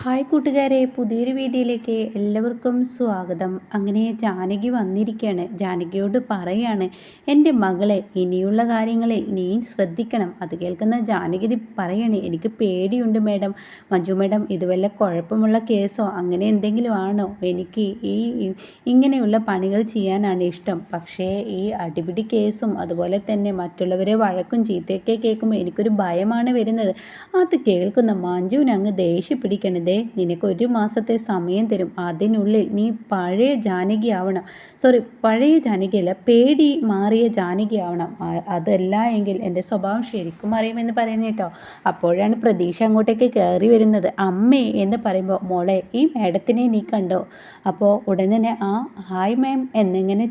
Hi കൂട്ടുകാരെ പുതിയൊരു വീഡിയോയിലേക്ക് എല്ലാവർക്കും സ്വാഗതം. അങ്ങനെ ജാനകി വന്നിരിക്കുകയാണ് ജാനകിയോട് പറയാണ് എന്റെ മകളെ ഇനിയുള്ള കാര്യങ്ങളിൽ നീ ശ്രദ്ധിക്കണം. അത് കേൾക്കുന്ന ജാനകി പറയണേ എനിക്ക് പേടിയുണ്ട് മേഡം. മഞ്ജു മേഡം ഇത് വല്ല കുഴപ്പമുള്ള കേസോ അങ്ങനെ എന്തെങ്കിലും ആണോ? എനിക്ക് ഈ ഇങ്ങനെയുള്ള പണികൾ ചെയ്യാനാണ് ഇഷ്ടം. പക്ഷേ ഈ അടിപിടി കേസും അതുപോലെ തന്നെ മറ്റുള്ളവരെ വഴക്കും ചീത്തയൊക്കെ കേൾക്കുമ്പോൾ എനിക്കൊരു ഭയമാണ് വരുന്നത്. അത് കേൾക്കുന്ന മഞ്ജുവിനങ്ങ് ദേഷ്യം പിടിക്കണം ദേ നിനക്ക് ഒരു മാസത്തെ സമയം തരും. അതിനുള്ളിൽ നീ പഴയ ജാനകി ആവണം സോറി പഴയ ജാനകിയല്ല പേടി മാറിയ ജാനകി ആവണം അതല്ല എങ്കിൽ എന്റെ സ്വഭാവം ശരിക്കും അറിയുമെന്ന് പറയുന്നത് കേട്ടോ. അപ്പോഴാണ് പ്രതീക്ഷ അങ്ങോട്ടേക്ക് കയറി വരുന്നത്. അമ്മേ എന്ന് പറയുമ്പോൾ മോളെ ഈ മേഡത്തിനെ നീ കണ്ടോ? അപ്പോൾ ഉടൻ തന്നെ ആ ഹായ് മാം എന്നിങ്ങനെ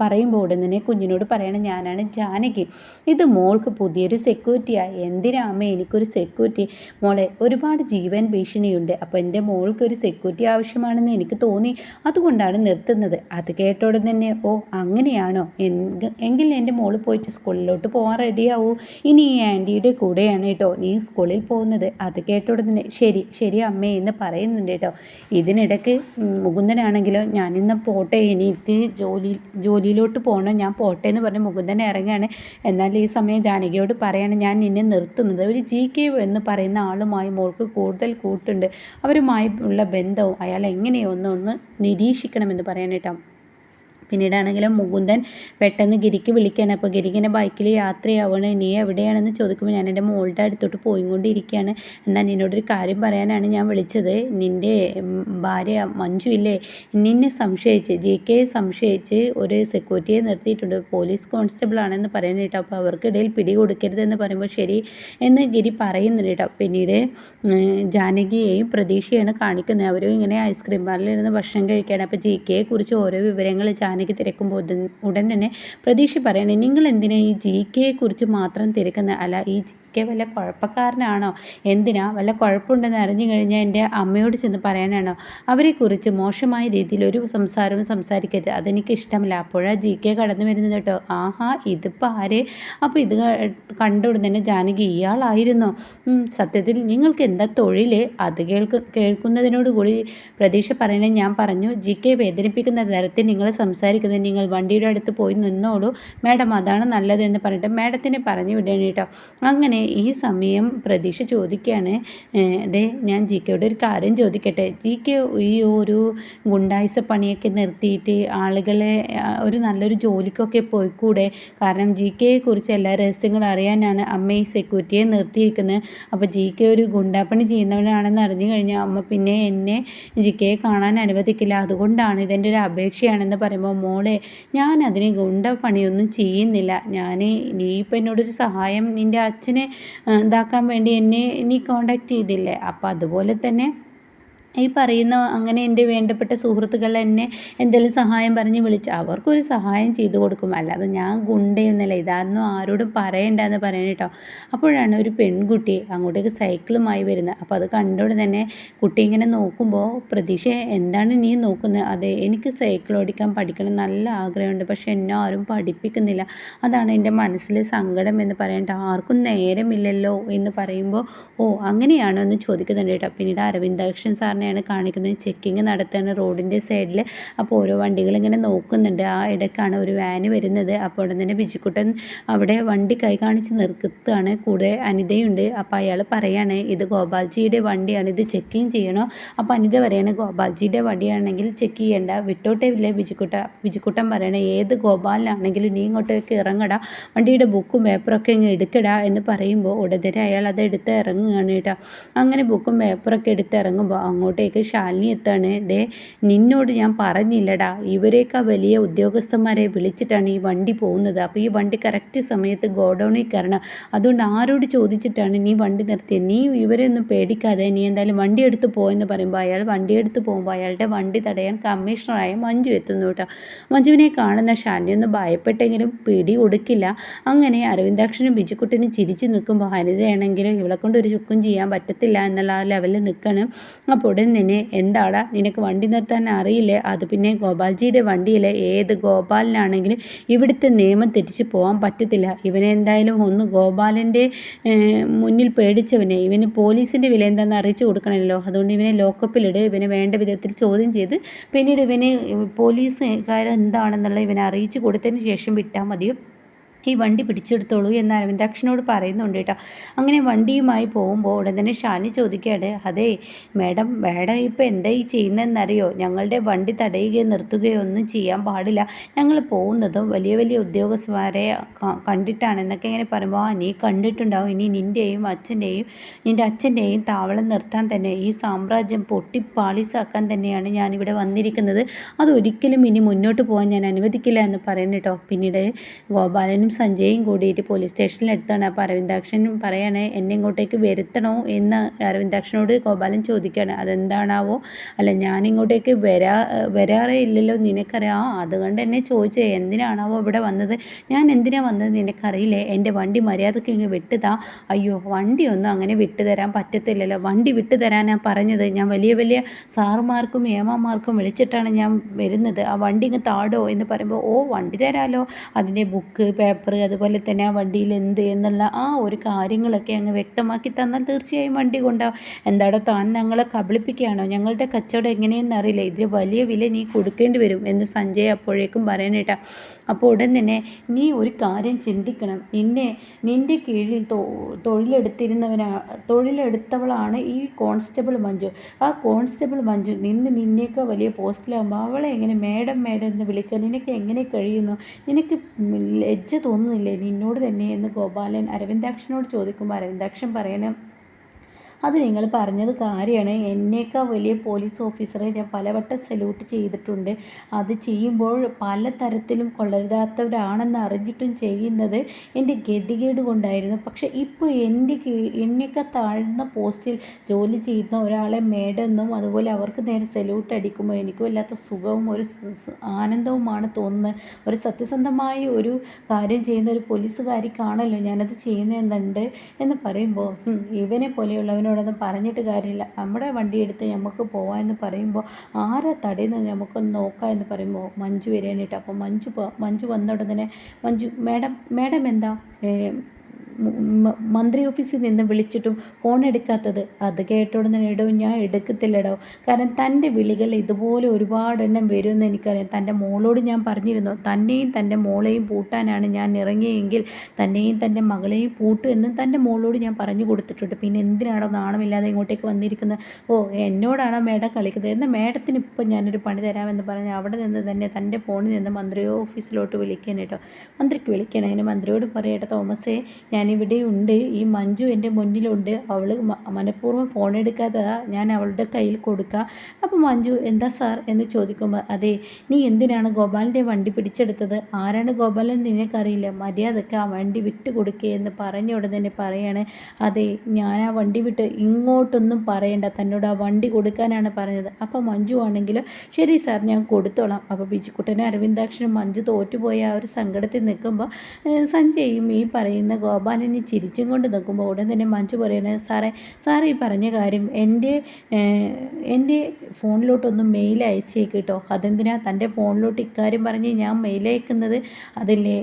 പറയുമ്പോൾ ഉടനെ കുഞ്ഞിനോട് പറയണം ഞാനാണ് ജാനകി. ഇത് മോൾക്ക് പുതിയൊരു സെക്യൂരിറ്റിയാണ് എന്തിനാ അമ്മ എനിക്കൊരു സെക്യൂരിറ്റി മോളെ ഒരുപാട് ജീവൻ ഭീഷണിയുണ്ട്. അപ്പോൾ എന്റെ മോൾക്ക് ഒരു സെക്യൂരിറ്റി ആവശ്യമാണെന്ന് എനിക്ക് തോന്നി. അതുകൊണ്ടാണ് നിർത്തുന്നത്. അത് കേട്ടോടെ തന്നെ ഓ അങ്ങനെയാണോ? എങ്കിൽ എന്റെ മോൾ പോയിട്ട് സ്കൂളിലോട്ട് പോകാൻ റെഡിയാവൂ. ഇനി ഈ ആന്റിയുടെ കൂടെയാണ് കേട്ടോ നീ സ്കൂളിൽ പോകുന്നത്. അത് കേട്ടോടെ തന്നെ ശരി ശരി അമ്മേ എന്ന് പറയുന്നുണ്ട് കേട്ടോ ഇതിനിടയ്ക്ക് മുകുന്ദനാണെങ്കിലോ ഞാനിന്ന് പോട്ടെ. എനിക്ക് ജോലി ജോലി ജോലിയിലോട്ട് പോകണം. ഞാൻ പോട്ടെ എന്ന് പറഞ്ഞ് മുകുന്ദൻ ഇറങ്ങുകയാണ്. എന്നാൽ ഈ സമയം ജാനകിയോട് പറയാണ് ഞാൻ നിന്നെ നിർത്തുന്നത് ഒരു ജി കെ എന്ന് പറയുന്ന ആളുമായി മോൾക്ക് കൂടുതൽ കൂട്ടുണ്ട്. അവരുമായി ഉള്ള ബന്ധവും അയാൾ എങ്ങനെയൊന്നൊന്ന് നിരീക്ഷിക്കണമെന്ന് പറയാനായിട്ടാണ് പിന്നീടാണെങ്കിലും മുകുന്ദൻ പെട്ടെന്ന് ഗിരിക്ക് വിളിക്കുകയാണ്. അപ്പോൾ ഗിരിക്കിന്റെ ബൈക്കിൽ യാത്രയാവണം നീ എവിടെയാണെന്ന് ചോദിക്കുമ്പോൾ ഞാൻ എന്റെ മോളുടെ അടുത്തോട്ട് പോയിക്കൊണ്ടിരിക്കുകയാണ്. എന്നാൽ നിന്നോടൊരു കാര്യം പറയാനാണ് ഞാൻ വിളിച്ചത്. നിന്റെ ഭാര്യ മഞ്ജു ഇല്ലേ? നിന്നെ സംശയിച്ച് ജി കെ സംശയിച്ച് ഒരു സെക്യൂരിറ്റിയെ നിർത്തിയിട്ടുണ്ട്. പോലീസ് കോൺസ്റ്റബിൾ ആണെന്ന് പറയുന്നത് കേട്ടോ. അപ്പോൾ അവർക്കിടയിൽ പിടി കൊടുക്കരുതെന്ന് പറയുമ്പോൾ ശരി എന്ന് ഗിരി പറയുന്നുണ്ട് കേട്ടോ. പിന്നീട് ജാനകിയെയും പ്രതീക്ഷയാണ് കാണിക്കുന്നത്. അവരും ഇങ്ങനെ ഐസ്ക്രീം പാർലറിൽ ഭക്ഷണം കഴിക്കുകയാണ്. അപ്പോൾ ജി കെയെ കുറിച്ച് ഓരോ വിവരങ്ങൾ ജാനകി ജാനകി തിരക്കുമ്പോൾ ഉടൻ തന്നെ പ്രതീക്ഷ പറയണേ നിങ്ങൾ എന്തിനാ ഈ ജി കെയെ കുറിച്ച് മാത്രം തിരക്കുന്ന? അല്ല ഈ കെ വല്ല കുഴപ്പക്കാരനാണോ? എന്തിനാ? വല്ല കുഴപ്പമുണ്ടെന്ന് അറിഞ്ഞു കഴിഞ്ഞാൽ എന്റെ അമ്മയോട് ചെന്ന് പറയാനാണോ? അവരെക്കുറിച്ച് മോശമായ രീതിയിൽ ഒരു സംസാരവും സംസാരിക്കരുത്. അതെനിക്ക് ഇഷ്ടമല്ല. അപ്പോഴാണ് ജി കെ കടന്നു വരുന്നത് കേട്ടോ. ആഹാ ഇതിപ്പോൾ ആര്? അപ്പോൾ ഇത് കണ്ടുകൊണ്ട് തന്നെ ജാനകി ഇയാളായിരുന്നു. സത്യത്തിൽ നിങ്ങൾക്ക് എന്താ തൊഴിൽ? അത് കേൾക്ക് കേൾക്കുന്നതിനോട് കൂടി പ്രതീക്ഷ പറയണേ ഞാൻ പറഞ്ഞു. ജി കെ വേദനിപ്പിക്കുന്ന തരത്തിൽ നിങ്ങൾ സംസാരിക്കുന്നത് നിങ്ങൾ വണ്ടിയുടെ അടുത്ത് പോയി നിന്നോളൂ. മാഡം അതാണ് നല്ലതെന്ന് പറഞ്ഞിട്ട് മാഡത്തിനെ പറഞ്ഞു വിടണം കേട്ടോ. അങ്ങനെ ഈ സമയം പ്രതീക്ഷ ചോദിക്കുകയാണ്. അതെ ഞാൻ ജി കെയുടെ ഒരു കാര്യം ചോദിക്കട്ടെ. ജി കെ ഈ ഒരു ഗുണ്ടായിസ പണിയൊക്കെ നിർത്തിയിട്ട് ആളുകളെ ഒരു നല്ലൊരു ജോലിക്കൊക്കെ പോയിക്കൂടെ? കാരണം ജി കെയെ കുറിച്ച് എല്ലാ രഹസ്യങ്ങളും അറിയാനാണ് അമ്മ ഈ സെക്യൂരിറ്റിയെ നിർത്തിയിരിക്കുന്നത് അപ്പോൾ ജി കെ ഒരു ഗുണ്ടാപ്പണി ചെയ്യുന്നവനാണെന്ന് അറിഞ്ഞു കഴിഞ്ഞാൽ അമ്മ പിന്നെ എന്നെ ജി കെയെ കാണാൻ അനുവദിക്കില്ല. അതുകൊണ്ടാണ് ഇതെന്റെ ഒരു അപേക്ഷയാണെന്ന് പറയുമ്പോൾ മോളെ ഞാൻ അതിന് ഗുണ്ട പണിയൊന്നും ചെയ്യുന്നില്ല. ഞാൻ നീ ഇപ്പം എന്നോടൊരു സഹായം നിന്റെ അച്ഛനെ ഇതാക്കാൻ വേണ്ടി എന്നെ നീ കോണ്ടാക്ട് ചെയ്തില്ലേ? അപ്പോൾ അതുപോലെ തന്നെ ഈ പറയുന്ന അങ്ങനെ എന്റെ വേണ്ടപ്പെട്ട സുഹൃത്തുക്കൾ എന്നെ എന്തെങ്കിലും സഹായം പറഞ്ഞ് വിളിച്ച് അവർക്കൊരു സഹായം ചെയ്തു കൊടുക്കും. അല്ലാതെ ഞാൻ ഗുണ്ടയൊന്നുമല്ല. ഇതാണെന്നും ആരോടും പറയണ്ടെന്ന് പറയണം കേട്ടോ. അപ്പോഴാണ് ഒരു പെൺകുട്ടി അങ്ങോട്ടേക്ക് സൈക്കിളുമായി വരുന്നത്. അപ്പോൾ അത് കണ്ടോടെ തന്നെ കുട്ടി ഇങ്ങനെ നോക്കുമ്പോൾ പ്രതീക്ഷ എന്താണ് നീ നോക്കുന്നത്? അതെ എനിക്ക് സൈക്കിൾ ഓടിക്കാൻ പഠിക്കണം നല്ല ആഗ്രഹമുണ്ട്. പക്ഷെ എന്നെ ആരും പഠിപ്പിക്കുന്നില്ല. അതാണ് എന്റെ മനസ്സിലെ സങ്കടം എന്ന് പറയേണ്ട. ആർക്കും നേരമില്ലല്ലോ എന്ന് പറയുമ്പോൾ ഓ അങ്ങനെയാണോ എന്ന് ചോദിക്കുന്നുണ്ട് കേട്ടോ. പിന്നീട് അരവിന്ദാക്ഷൻ സാറിനെ തന്നെയാണ് കാണിക്കുന്നത്. ചെക്കിങ് നടത്തുകയാണ് റോഡിന്റെ സൈഡിൽ അപ്പോൾ ഓരോ വണ്ടികൾ ഇങ്ങനെ നോക്കുന്നുണ്ട്. ആ ഇടയ്ക്കാണ് ഒരു വാന് വരുന്നത്. അപ്പോൾ ഉടൻ തന്നെ ബിജിക്കുട്ടൻ അവിടെ വണ്ടി കൈ കാണിച്ച് നിർത്തുകയാണ്. കൂടെ അനിതയുണ്ട്. അപ്പോൾ അയാൾ പറയാണ് ഇത് ഗോപാൽജിയുടെ വണ്ടിയാണ്. ഇത് ചെക്കിങ് ചെയ്യണോ? അപ്പോൾ അനിത പറയാണ് ഗോപാൽജിയുടെ വണ്ടിയാണെങ്കിൽ ചെക്ക് ചെയ്യണ്ട. വിട്ടോട്ടേ ഇല്ലേ ബിജിക്കുട്ട. ബിജിക്കുട്ടൻ പറയണേ ഏത് ഗോപാലിനാണെങ്കിലും നീ ഇങ്ങോട്ടേക്ക് ഇറങ്ങടാ. വണ്ടിയുടെ ബുക്കും പേപ്പറൊക്കെ ഇങ്ങ് എടുക്കടാ. എന്ന് പറയുമ്പോൾ ഉടനെ അയാൾ അത് എടുത്ത് ഇറങ്ങുകയാണ് കേട്ടോ. അങ്ങനെ ബുക്കും പേപ്പറൊക്കെ എടുത്ത് ഇറങ്ങുമ്പോൾ അങ്ങോട്ട് അങ്ങോട്ടേക്ക് ശാലിനി എത്താണ്? ദേ നിന്നോട് ഞാൻ പറഞ്ഞില്ലടാ. ഇവരെയൊക്കെ വലിയ ഉദ്യോഗസ്ഥന്മാരെ വിളിച്ചിട്ടാണ് ഈ വണ്ടി പോകുന്നത്. അപ്പോൾ ഈ വണ്ടി കറക്റ്റ് സമയത്ത് ഗോഡൗണിൽ കയറണം. അതുകൊണ്ട് ആരോട് ചോദിച്ചിട്ടാണ് നീ വണ്ടി നിർത്തിയത് നീ ഇവരെയൊന്നും പേടിക്കാതെ നീ എന്തായാലും വണ്ടി എടുത്ത് പോയെന്ന് പറയുമ്പോൾ അയാൾ വണ്ടി എടുത്ത് പോകുമ്പോൾ അയാളുടെ വണ്ടി തടയാൻ കമ്മീഷണറായ മഞ്ജു എത്തുന്നു കേട്ടോ മഞ്ജുവിനെ കാണുന്ന ശാലിനി ഒന്ന് ഭയപ്പെട്ടെങ്കിലും പിടി കൊടുക്കില്ല. അങ്ങനെ അരവിന്ദാക്ഷനും ബിജുക്കുട്ടനും ചിരിച്ച് നിൽക്കുമ്പോൾ ഹരിതയാണെങ്കിലും ഇവളെ കൊണ്ട് ഒരു ചുക്കും ചെയ്യാൻ പറ്റത്തില്ല എന്നുള്ള ലെവലിൽ നിൽക്കണം. അപ്പോൾ ഉടൻ തന്നെ എന്താടാ? നിനക്ക് വണ്ടി നിർത്താൻ അറിയില്ലേ? അത് പിന്നെ ഗോപാൽജിയുടെ വണ്ടിയിലെ ഏത് ഗോപാലിനാണെങ്കിലും ഇവിടുത്തെ നിയമം തെറ്റിച്ച് പോകാൻ പറ്റത്തില്ല. ഇവനെ എന്തായാലും ഒന്ന് ഗോപാലന്റെ മുന്നിൽ പേടിച്ചവനെ. ഇവന് പോലീസിന്റെ വില എന്താണെന്ന് അറിയിച്ചു കൊടുക്കണമല്ലോ. അതുകൊണ്ട് ഇവനെ ലോക്കപ്പിലിട്. ഇവനെ വേണ്ട വിധത്തിൽ ചോദ്യം ചെയ്ത് പിന്നീട് ഇവന് പോലീസുകാരെന്താണെന്നുള്ള ഇവനെ അറിയിച്ചു കൊടുത്തതിന് ശേഷം വിട്ടാൽ മതി ഈ വണ്ടി പിടിച്ചെടുത്തോളൂ എന്ന് അരവിന്ദാക്ഷനോട് പറയുന്നുണ്ട് കേട്ടോ. അങ്ങനെ വണ്ടിയുമായി പോകുമ്പോൾ ഉടൻ തന്നെ ഷാനി ചോദിക്കുകയാണ് അതെ മേഡം മേഡം ഇപ്പോൾ എന്താ ഈ ചെയ്യുന്നതെന്നറിയോ? ഞങ്ങളുടെ വണ്ടി തടയുകയോ നിർത്തുകയോ ഒന്നും ചെയ്യാൻ പാടില്ല. ഞങ്ങൾ പോകുന്നതും വലിയ വലിയ ഉദ്യോഗസ്ഥരെ കണ്ടിട്ടാണ് എന്നൊക്കെ ഇങ്ങനെ പറയുമ്പോൾ ആ നീ കണ്ടിട്ടുണ്ടാവും. ഇനി നിന്റെയും അച്ഛന്റെയും നിന്റെ അച്ഛന്റെയും താവളം നിർത്താൻ തന്നെ ഈ സാമ്രാജ്യം പൊട്ടിപ്പാളിസാക്കാൻ തന്നെയാണ് ഞാനിവിടെ വന്നിരിക്കുന്നത്. അതൊരിക്കലും ഇനി മുന്നോട്ട് പോകാൻ ഞാൻ അനുവദിക്കില്ല എന്ന് പറയുന്നു കേട്ടോ. പിന്നീട് ഗോപാലനും സഞ്ജയും കൂടിയിട്ട് പോലീസ് സ്റ്റേഷനിലെടുത്താണ് അപ്പോൾ അരവിന്ദാക്ഷൻ പറയാണ് എന്നെ ഇങ്ങോട്ടേക്ക് വരുത്തണോ? എന്ന് അരവിന്ദാക്ഷനോട് ഗോപാലൻ ചോദിക്കുകയാണ് അതെന്താണാവോ? അല്ല ഞാൻ ഇങ്ങോട്ടേക്ക് വരാ വരാറേ ഇല്ലല്ലോ നിനക്കറിയാം. ആ അതുകൊണ്ട് എന്നെ ചോദിച്ചേ എന്തിനാണാവോ ഇവിടെ വന്നത്? ഞാൻ എന്തിനാ വന്നത് നിനക്കറിയില്ലേ? എന്റെ വണ്ടി മര്യാദയ്ക്ക് ഇങ്ങ് വിട്ടുതാ. അയ്യോ വണ്ടിയൊന്നും അങ്ങനെ വിട്ടുതരാൻ പറ്റത്തില്ലല്ലോ. വണ്ടി വിട്ടുതരാനാണ് പറഞ്ഞത് ഞാൻ വലിയ വലിയ സാറുമാർക്കും ഏമാമാർക്കും വിളിച്ചിട്ടാണ് ഞാൻ വരുന്നത്. ആ വണ്ടി ഇങ്ങ് താടോ എന്ന് പറയുമ്പോൾ ഓ വണ്ടി തരാലോ. അതിന്റെ ബുക്ക് പേപ്പർ അതുപോലെ തന്നെ ആ വണ്ടിയിൽ എന്ത് എന്നുള്ള ആ ഒരു കാര്യങ്ങളൊക്കെ അങ്ങ് വ്യക്തമാക്കി തന്നാൽ തീർച്ചയായും വണ്ടി കൊണ്ടാവും എന്താടോ താൻ ഞങ്ങളെ കബളിപ്പിക്കുകയാണോ? ഞങ്ങളുടെ കച്ചവടം എങ്ങനെയെന്ന് അറിയില്ല. ഇതിന് വലിയ വില നീ കൊടുക്കേണ്ടി വരും എന്ന് സഞ്ജയ് അപ്പോഴേക്കും പറയാനേട്ടാ അപ്പോൾ ഉടൻ തന്നെ നീ ഒരു കാര്യം ചിന്തിക്കണം. നിന്നെ നിന്റെ കീഴിൽ തൊഴിലെടുത്തിരുന്നവനാ തൊഴിലെടുത്തവളാണ് ഈ കോൺസ്റ്റബിൾ മഞ്ജു. ആ കോൺസ്റ്റബിൾ മഞ്ജു നിന്ന് നിന്നേക്കാൾ വലിയ പോസ്റ്റിലാകുമ്പോൾ അവളെ എങ്ങനെ മേഡം മേഡം എന്ന് വിളിക്കാൻ നിനക്ക് എങ്ങനെ കഴിയുന്നു? നിനക്ക് ലജ്ജ തോന്നുന്നില്ലേ നിന്നോട് തന്നെ എന്ന് ഗോപാലൻ അരവിന്ദാക്ഷനോട് ചോദിക്കുമ്പോൾ അരവിന്ദാക്ഷൻ പറയണം അത് നിങ്ങൾ പറഞ്ഞത് കാര്യമാണ്. എന്നേക്കാൾ വലിയ പോലീസ് ഓഫീസറെ ഞാൻ പലവട്ടം സല്യൂട്ട് ചെയ്തിട്ടുണ്ട്. അത് ചെയ്യുമ്പോൾ പല തരത്തിലും കൊള്ളരുതാത്തവരാണെന്ന് അറിഞ്ഞിട്ടും ചെയ്യുന്നത് എന്റെ ഗതികേട് കൊണ്ടായിരുന്നു. പക്ഷേ ഇപ്പോൾ എന്റെ എന്നേക്കാൾ താഴ്ന്ന പോസ്റ്റിൽ ജോലി ചെയ്യുന്ന ഒരാളെ മേടെന്നും അതുപോലെ അവർക്ക് നേരെ സല്യൂട്ട് അടിക്കുമ്പോൾ എനിക്ക് വല്ലാത്ത സുഖവും ഒരു ആനന്ദവുമാണ് തോന്നുന്നത്. ഒരു സത്യസന്ധമായ ഒരു കാര്യം ചെയ്യുന്ന ഒരു പോലീസുകാരിക്കാണല്ലോ ഞാനത് ചെയ്യുന്നതെന്നുണ്ട് എന്ന് പറയുമ്പോൾ ഇവനെ പോലെയുള്ളവൻ അവനോടൊന്നും പറഞ്ഞിട്ട് കാര്യമില്ല. നമ്മുടെ വണ്ടി എടുത്ത് നമുക്ക് പോവാം എന്ന് പറയുമ്പോൾ ആരെ തടയുന്നത്? നമുക്കൊന്ന് നോക്കാം എന്ന് പറയുമ്പോൾ മഞ്ജു വരികയാണ് അപ്പോൾ മഞ്ജു മഞ്ജു വന്ന ഉടനെ മഞ്ജു മാഡം മാഡം എന്താ? മന്ത്രി ഓഫീസിൽ നിന്ന് വിളിച്ചിട്ടും ഫോൺ എടുക്കാത്തത്. അത് കേട്ടോടുന്ന എടോ ഞാൻ എടുക്കത്തില്ലടോ. കാരണം തന്റെ വിളികൾ ഇതുപോലെ ഒരുപാടെണ്ണം വരുമെന്ന് എനിക്കറിയാം. തന്റെ മോളോട് ഞാൻ പറഞ്ഞിരുന്നു തന്നെയും തന്റെ മോളെയും പൂട്ടാനാണ് ഞാൻ ഇറങ്ങിയെങ്കിൽ തന്നെയും തന്റെ മകളെയും പൂട്ടു എന്നും തന്റെ മോളോട് ഞാൻ പറഞ്ഞു കൊടുത്തിട്ടുണ്ട്. പിന്നെ എന്തിനാണോ നാണമില്ലാതെ ഇങ്ങോട്ടേക്ക് വന്നിരിക്കുന്നത്? ഓ എന്നോടാണോ മേഡം കളിക്കുന്നത്? എന്നാൽ മേഡത്തിന് ഇപ്പം ഞാനൊരു പണി തരാമെന്ന് പറഞ്ഞ് അവിടെ നിന്ന് തന്നെ തന്റെ ഫോണിൽ നിന്ന് മന്ത്രി ഓഫീസിലോട്ട് വിളിക്കാൻ കേട്ടോ. മന്ത്രിക്ക് വിളിക്കണം. അങ്ങനെ മന്ത്രിയോട് പറയട്ടെ തോമസേ ഞാൻ ഉണ്ട്. ഈ മഞ്ജു എന്റെ മുന്നിലുണ്ട്. അവൾ മനഃപൂർവം ഫോൺ എടുക്കാതെ ഞാൻ അവളുടെ കയ്യിൽ കൊടുക്കുക അപ്പോൾ മഞ്ജു എന്താ സാർ? എന്ന് ചോദിക്കുമ്പോൾ അതെ നീ എന്തിനാണ് ഗോപാലിന്റെ വണ്ടി പിടിച്ചെടുത്തത്? ആരാണ് ഗോപാലൻ നിനക്കറിയില്ല. മര്യാദയ്ക്ക് ആ വണ്ടി വിട്ടു കൊടുക്കുക എന്ന് പറഞ്ഞ ഉടൻ തന്നെ പറയാണ്. അതെ ഞാൻ ആ വണ്ടി വിട്ട് ഇങ്ങോട്ടൊന്നും പറയണ്ട. തന്നോട് ആ വണ്ടി കൊടുക്കാനാണ് പറഞ്ഞത്. അപ്പോൾ മഞ്ജു ആണെങ്കിൽ ശരി സാർ ഞാൻ കൊടുത്തോളാം. അപ്പോൾ ബിജുക്കുട്ടനും അരവിന്ദാക്ഷനും മഞ്ജു തോറ്റുപോയ ആ ഒരു സങ്കടത്തിൽ നിൽക്കുമ്പോൾ സഞ്ജയും ഈ പറയുന്ന ഗോപാൽ ബാലനെ ചിരിച്ചും കൊണ്ട് നിൽക്കുമ്പോൾ ഉടൻ തന്നെ മഞ്ജു പറയണത് സാറേ സാറേ ഈ പറഞ്ഞ കാര്യം എന്റെ എന്റെ ഫോണിലോട്ടൊന്ന് മെയിൽ അയച്ചേക്ക് കേട്ടോ അതെന്തിനാ? തന്റെ ഫോണിലോട്ട് ഇക്കാര്യം പറഞ്ഞ് ഞാൻ മെയിൽ അയക്കുന്നത് അതില്ലേ?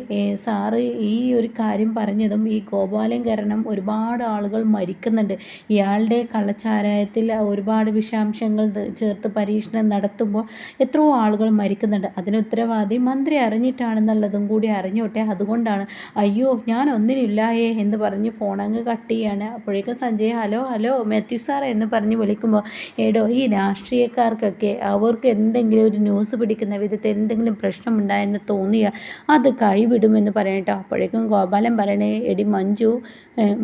സാറ് ഈ ഒരു കാര്യം പറഞ്ഞതും ഈ ഗോപാലൻ കാരണം ഒരുപാട് ആളുകൾ മരിക്കുന്നുണ്ട്. ഇയാളുടെ കള്ളച്ചാരായത്തിൽ ഒരുപാട് വിഷാംശങ്ങൾ ചേർത്ത് പരീക്ഷണം നടത്തുമ്പോൾ എത്രയോ ആളുകൾ മരിക്കുന്നുണ്ട്. അതിന് ഉത്തരവാദി മന്ത്രി അറിഞ്ഞിട്ടാണെന്നുള്ളതും കൂടി അറിഞ്ഞോട്ടെ. അതുകൊണ്ടാണ് അയ്യോ ഞാൻ ഒന്നിനില്ലായേ എന്ന് പറഞ്ഞ് ഫോൺ അങ്ങ് കട്ട് ചെയ്യാണ്. അപ്പോഴേക്കും Sanjay hello hello Mathew sir എന്ന് പറഞ്ഞ് വിളിക്കുമ്പോൾ എടോ ഈ രാഷ്ട്രീയക്കാർക്കൊക്കെ അവർക്ക് എന്തെങ്കിലും ഒരു ന്യൂസ് പിടിക്കുന്ന വിധത്തിൽ എന്തെങ്കിലും പ്രശ്നമുണ്ടായെന്ന് തോന്നിയാൽ അത് കൈവിടുമെന്ന് പറയട്ടോ അപ്പോഴേക്കും ഗോപാലൻ പറയണേ എടി മഞ്ജു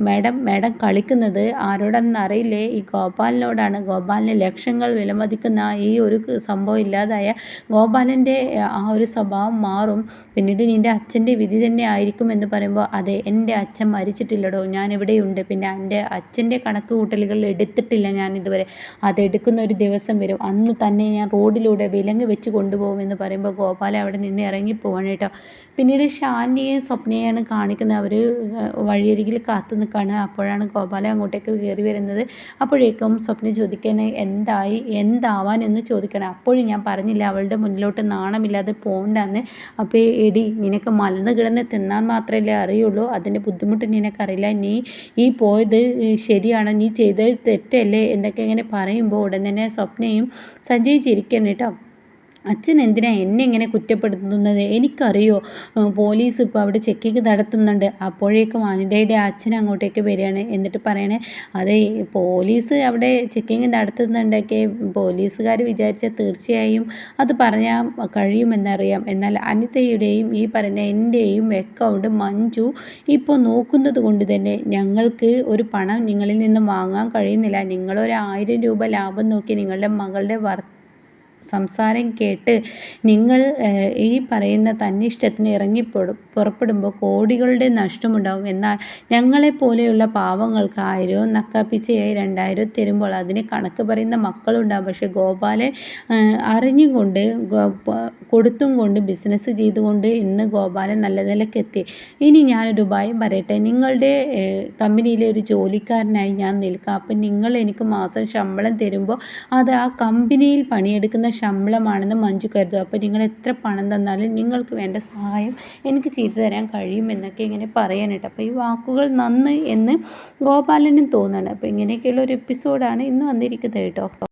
മാഡം മാഡം കളിക്കുന്നത് ആരോടെന്ന് അറിയില്ലേ? ഈ ഗോപാലിനോടാണ്. ഗോപാലിന് ലക്ഷങ്ങൾ വിലമതിക്കുന്ന ഈ ഒരു സംഭവം ഇല്ലാതായ ഗോപാലന്റെ ആ ഒരു സ്വഭാവം മാറും. പിന്നീട് നിന്റെ അച്ഛന്റെ വിധി തന്നെ ആയിരിക്കും എന്ന് പറയുമ്പോൾ അതെ എന്റെ അച്ഛൻ മരിച്ചിട്ടില്ലടോ. ഞാൻ ഇവിടെയുണ്ട്. പിന്നെ എന്റെ അച്ഛന്റെ കണക്ക് കൂട്ടലുകൾ എടുത്തിട്ടില്ല ഞാൻ ഇതുവരെ. അതെടുക്കുന്ന ഒരു ദിവസം വരും. അന്ന് തന്നെ ഞാൻ റോഡിലൂടെ വിലങ്ങ് വെച്ച് കൊണ്ടുപോകുമെന്ന് പറയുമ്പോൾ ഗോപാല അവിടെ നിന്ന് ഇറങ്ങിപ്പോവാണ് കേട്ടോ. പിന്നീട് ഷാനിയെയും സ്വപ്നയാണ് കാണിക്കുന്നത്. അവർ വഴിയരികിൽ കാത്തു നിൽക്കുകയാണ്. അപ്പോഴാണ് ഗോപാല അങ്ങോട്ടേക്ക് കയറി വരുന്നത്. അപ്പോഴേക്കും സ്വപ്ന ചോദിക്കാൻ എന്തായി? എന്താവാൻ? എന്ന് ചോദിക്കണം അപ്പോഴും ഞാൻ പറഞ്ഞില്ല അവളുടെ മുന്നിലോട്ട് നാണമില്ലാതെ പോകണ്ടെന്ന് അപ്പോൾ എടി നിനക്ക് മലന്ന് കിടന്ന് തിന്നാൻ മാത്രമല്ലേ അറിയുള്ളൂ. അതിന്റെ ബുദ്ധിമുട്ട് നിനക്കറിയില്ല. നീ ഈ പോയത് ശരിയാണോ. നീ ചെയ്തത് തെറ്റല്ലേ? എന്നൊക്കെ ഇങ്ങനെ പറയുമ്പോൾ ഉടൻ തന്നെ സ്വപ്നയും സഞ്ജയ് കേട്ടോ. അച്ഛൻ എന്തിനാ എന്നെ ഇങ്ങനെ കുറ്റപ്പെടുത്തുന്നത്? എനിക്കറിയോ പോലീസ് ഇപ്പോൾ അവിടെ ചെക്കിങ് നടത്തുന്നുണ്ട്. അപ്പോഴേക്കും അനിതയുടെ അച്ഛൻ അങ്ങോട്ടേക്ക് വരികയാണ്. എന്നിട്ട് പറയണേ അതെ പോലീസ് അവിടെ ചെക്കിങ് നടത്തുന്നുണ്ടൊക്കെ. പോലീസുകാർ വിചാരിച്ചാൽ തീർച്ചയായും അത് പറഞ്ഞാൽ കഴിയുമെന്നറിയാം. എന്നാൽ അനിതയുടെയും ഈ പറഞ്ഞ എന്റെയും അക്കൗണ്ട് മഞ്ജു ഇപ്പോൾ നോക്കുന്നത് കൊണ്ട് തന്നെ ഞങ്ങൾക്ക് ഒരു പണം നിങ്ങളിൽ നിന്ന് വാങ്ങാൻ കഴിയുന്നില്ല. നിങ്ങളൊരു ആയിരം രൂപ ലാഭം നോക്കി നിങ്ങളുടെ മകളുടെ വർ സംസാരം കേട്ട് നിങ്ങൾ ഈ പറയുന്ന തന്നിഷ്ടത്തിന് ഇറങ്ങി പുറപ്പെടുമ്പോൾ കോടികളുടെ നഷ്ടമുണ്ടാവും. എന്നാൽ ഞങ്ങളെപ്പോലെയുള്ള പാവങ്ങൾക്ക് ആയിരവും നക്കാപ്പിച്ചയായി രണ്ടായിരവും തരുമ്പോൾ അതിന് കണക്ക് പറയുന്ന മക്കളുണ്ടാവും. പക്ഷെ ഗോപാലെ അറിഞ്ഞുകൊണ്ട് കൊടുത്തും കൊണ്ട് ബിസിനസ് ചെയ്തുകൊണ്ട് ഇന്ന് ഗോപാലൻ നല്ല നിലക്കെത്തി. ഇനി ഞാനൊരു ഉപായം പറയട്ടെ. നിങ്ങളുടെ കമ്പനിയിലെ ഒരു ജോലിക്കാരനായി ഞാൻ നിൽക്കാം. അപ്പം നിങ്ങൾ എനിക്ക് മാസം ശമ്പളം തരുമ്പോൾ അത് ആ കമ്പനിയിൽ പണിയെടുക്കുന്ന ശമ്പളമാണെന്ന് മഞ്ജു കരുതും. അപ്പോൾ നിങ്ങൾ എത്ര പണം തന്നാലും നിങ്ങൾക്ക് വേണ്ട സഹായം എനിക്ക് ചെയ്തു തരാൻ കഴിയും എന്നൊക്കെ ഇങ്ങനെ പറയാനായിട്ട് അപ്പോൾ ഈ വാക്കുകൾ നന്ന് എന്ന് ഗോപാലനും തോന്നുന്നുണ്ട്. അപ്പോൾ ഇങ്ങനെയൊക്കെയുള്ള ഒരു എപ്പിസോഡാണ് ഇന്ന് വന്നിരിക്കുന്നത് കേട്ടോ.